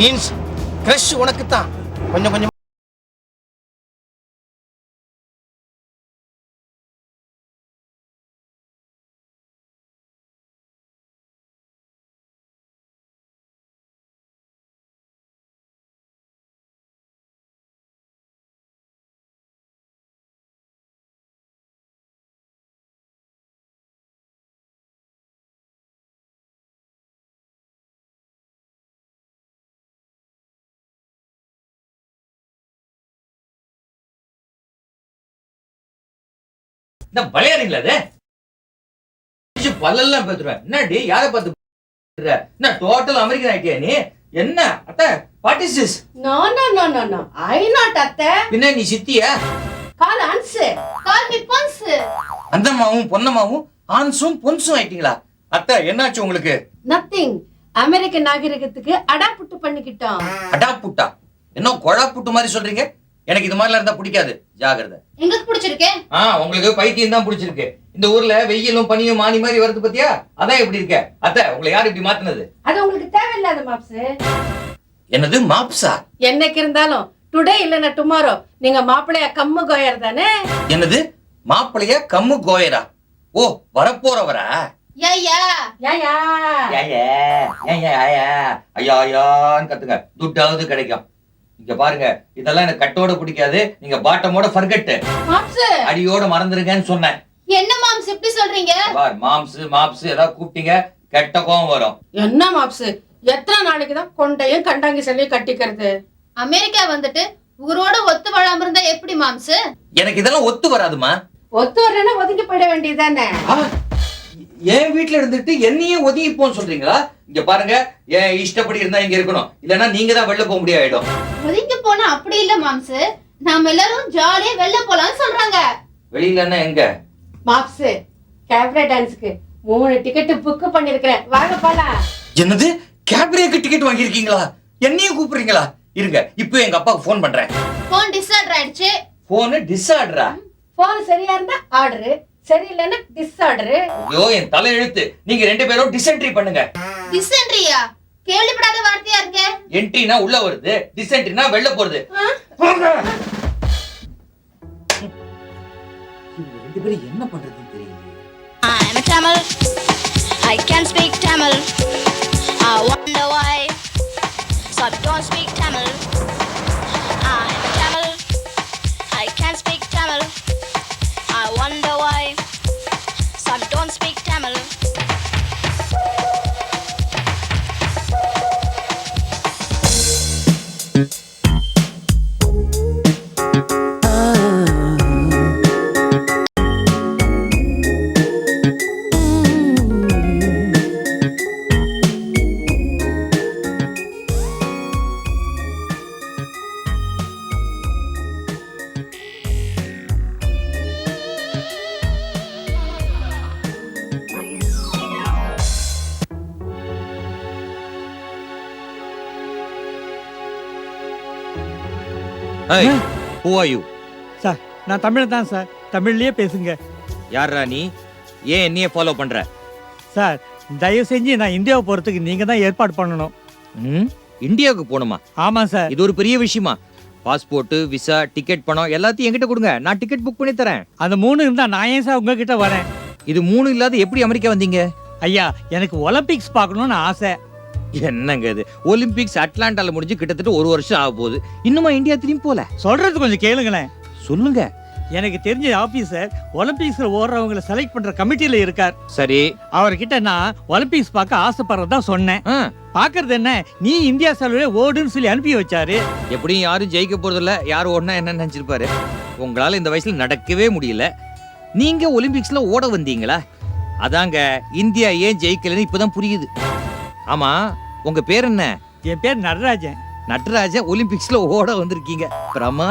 Means crush உனக்கு தான் கொஞ்சம் கொஞ்சம் இந்த விளையாடுங்களா அது பல்லெல்லாம் பேத்துருவேன் என்னடி யாரை பார்த்து? என்ன டோட்டல் அமெரிக்கன் ஆயிட்டியா நீ என்ன அத்த what is this No, no, no, no, no. I not அத்தை. பின்ன நீ சித்தியா Call Ansu. Call me Ponsu. அந்தம்மாவும் பொன்னம்மாவும் ஆன்ஸும் பொன்சும் ஆயிட்டீங்களா அத்தை என்னாச்சு உங்களுக்கு Nothing. அமெரிக்க நாகரிகத்துக்கு அடாப்புட்டு பண்ணிக்கிட்டோம் அடா புட்டா என்ன கொழா புட்டு மாதிரி சொல்றீங்க எனக்கு இது மாதிரிலாம் இருந்தா பிடிக்காது. ஜாகிரதை. எங்களுக்கு பிடிச்சிருக்கே. ஆ உங்களுக்கு பைத்தியம் தான் பிடிச்சிருக்கு. இந்த ஊர்ல வெயிலும் பனியும் மானி மாதிரி வருது பாத்தியா? அதான் இப்படி இருக்க? அத்தை உங்களை யார் இப்படி மாத்துனது? அது உங்களுக்கு தேவையில்லாத மாப்ஸ். என்னது மாப்ஸா? என்னைக்கு இருந்தாலும் டுடே இல்லைன்னா டுமாரோ நீங்க மாப்பிள்ளைய கம்மு கோயர் தானே? என்னது மாப்பிளைய கம்மு கோயரா? ஓ வரப்போறவரா? ஐயா யாயா ஏயே, ஏயே, ஏயே, ஐயா ஐயான்னு கத்துங்க. துட்டாவது கிடைக்கும். இங்க பாருங்க இதெல்லாம் எனக்கு கட்டோட பிடிக்காது. நீங்க பாட்டமோட ஃபர்கெட் அடியோட மறந்துருங்கன்னு சொன்னேன். என்ன மாம்ஸ் இப்படி சொல்றீங்க? பார் மாம்ஸ் மாப்ஸ் ஏதாவது கூப்பிட்டீங்க கெட்ட கோவம் வரும். என்ன மாப்ஸ் எத்தனை நாளைக்கு தான் கொண்டையும் கண்டாங்கி சொல்லியும் கட்டிக்கிறது? அமெரிக்கா வந்துட்டு ஊரோட ஒத்து வாழாம இருந்தா எப்படி மாம்ஸ் எனக்கு இதெல்லாம் ஒத்து வராதுமா ஒத்து வரலன்னா ஒதுங்கி போயிட வேண்டியதானே என் வீட்ல இருந்துட்டு என்னையே ஒதுங்கி போன்னு சொல்றீங்களா? இங்க பாருங்க என் இஷ்டப்படி இருந்தா இங்க இருக்கணும். இல்லன்னா நீங்க தான் வெளில போக முடியாயிடும் ஒதுங்கி போனா அப்படி இல்ல மாம்ஸ் நாம எல்லாரும் ஜாலியா வெளில போலாம்னு சொல்றாங்க. வெளியிலன்னா எங்க? மாப்ஸ் கேப்ரே டான்ஸ்க்கு மூணு டிக்கெட் புக் பண்ணிருக்கிறேன். வாங்க போலாம். என்னது? கேப்ரேக்கு டிக்கெட் வாங்கியிருக்கீங்களா? என்னையும் கூப்பிடுறீங்களா? இருங்க இப்போ எங்க அப்பாவுக்கு ஃபோன் பண்றேன். போன் டிஸ்ஆர்டர் ஆயிடுச்சு. போனு டிஸ்ஆர்டரா போன் சரியா இருந்தா ஆர்டரு சரியில்லைன்னா டிஸ் ஆர்டரு ஐயோ என் தலை எழுத்து நீங்க ரெண்டு பேரும் டிசென்ட்ரி பண்ணுங்க. டிசென்ட்ரியா கேள்விப்படாத வார்த்தையா இருக்கே? என்ட்ரினா உள்ள வருது டிசென்ட்ரினா வெளில போறது. ரெண்டு பேரும் என்ன பண்றதுன்னு தெரியல I'm a Tamil. I can speak Tamil. I wonder why. So I don't speak Tamil. ஏய், ஹூ ஆர் யூ சார் நான் தமிழ் தான் சார். தமிழ்லயே பேசுங்க. யாரா நீ? ஏன் என்னைய ஃபாலோ பண்ற? சார் தயவு செஞ்சு நான் இந்தியாவை போறதுக்கு நீங்க தான் ஏற்பாடு பண்ணணும். ம்? இந்தியாவுக்கு போகணுமா ஆமா சார். இது ஒரு பெரிய விஷயமா. பாஸ்போர்ட் விசா டிக்கெட் பணம் எல்லாத்தையும் என்கிட்ட கொடுங்க. நான் டிக்கெட் புக் பண்ணி தரேன். அந்த மூணு இருந்தா நான் ஏன் சார் உங்ககிட்ட வரேன்? இது மூணு இல்லாத எப்படி அமெரிக்கா வந்தீங்க? ஐயா எனக்கு ஒலிம்பிக்ஸ் பார்க்கணும்னு ஆசை. என்னங்க இது? ஒலிம்பிக்ஸ் அட்லாண்டால முடிஞ்சு கிட்டத்தட்ட ஒரு வருஷம் ஆக போகுது. இன்னுமா இந்தியா திரும்பி போல? சொல்றது கொஞ்சம் கேளுங்களேன். சொல்லுங்க. எனக்கு தெரிஞ்ச ஆபீசர் ஒலிம்பிக்ஸ்ல ஓடுறவங்களை செலக்ட் பண்ற கமிட்டியில இருக்கார். சரி. அவர்கிட்ட நான் ஒலிம்பிக்ஸ் பார்க்க ஆசைப்படுறதா சொன்னேன். பாக்குறது என்ன? நீ இந்தியா செலவுல ஓடுன்னு சொல்லி அனுப்பி வச்சாரு. எப்படியும் யாரும் ஜெயிக்க போறதில்ல. யார் ஓடனா என்ன நினைச்சிருப்பாரு. உங்களால இந்த வயசுல நடக்கவே முடியல. நீங்க ஒலிம்பிக்ஸ்ல ஓட வந்தீங்களா? அதாங்க இந்தியா ஏன் ஜெயிக்கலன்னு இப்பதான் புரியுது. ஆமா உங்க பேர் என்ன? என் பேர் நடராஜன். நட்ராஜ ஒலிம்பிக்ஸ்ல ஓட வந்திருக்கீங்க. பிரமாத